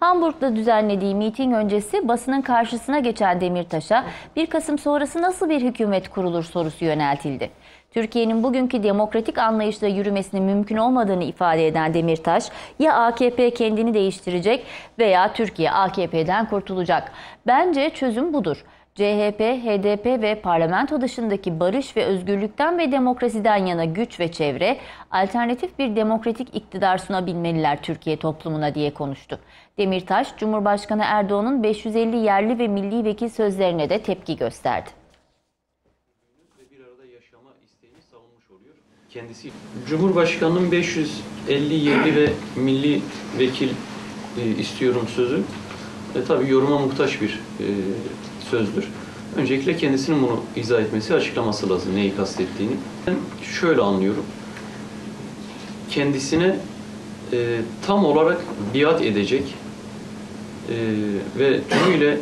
Hamburg'da düzenlediği miting öncesi basının karşısına geçen Demirtaş'a 1 Kasım sonrası nasıl bir hükümet kurulur sorusu yöneltildi. Türkiye'nin bugünkü demokratik anlayışla yürümesinin mümkün olmadığını ifade eden Demirtaş, ya AKP kendini değiştirecek veya Türkiye AKP'den kurtulacak. Bence çözüm budur. CHP, HDP ve parlamento dışındaki barış ve özgürlükten ve demokrasiden yana güç ve çevre alternatif bir demokratik iktidar sunabilmeliler Türkiye toplumuna diye konuştu. Demirtaş, Cumhurbaşkanı Erdoğan'ın 550 yerli ve milli vekil sözlerine de tepki gösterdi. Kendisi Cumhurbaşkanının 550 yerli ve milli vekil e, istiyorum sözü e, tabii yoruma muhtaç bir e, sözdür. Öncelikle kendisinin bunu izah etmesi, açıklaması lazım neyi kastettiğini. Ben şöyle anlıyorum. Kendisine e, tam olarak biat edecek e, ve tümüyle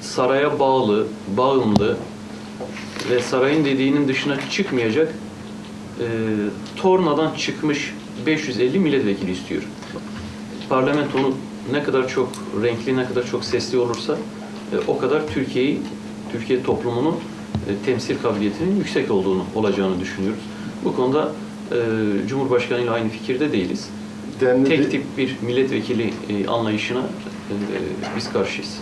saraya bağlı, bağımlı, ve sarayın dediğinin dışına çıkmayacak e, tornadan çıkmış 550 milletvekili istiyor. Parlamentonun ne kadar çok renkli, ne kadar çok sesli olursa o kadar Türkiye'yi, Türkiye toplumunun e, temsil kabiliyetinin yüksek olduğunu olacağını düşünüyoruz. Bu konuda e, Cumhurbaşkanı ile aynı fikirde değiliz. Denli- Tek tip bir milletvekili e, anlayışına e, biz karşıyız.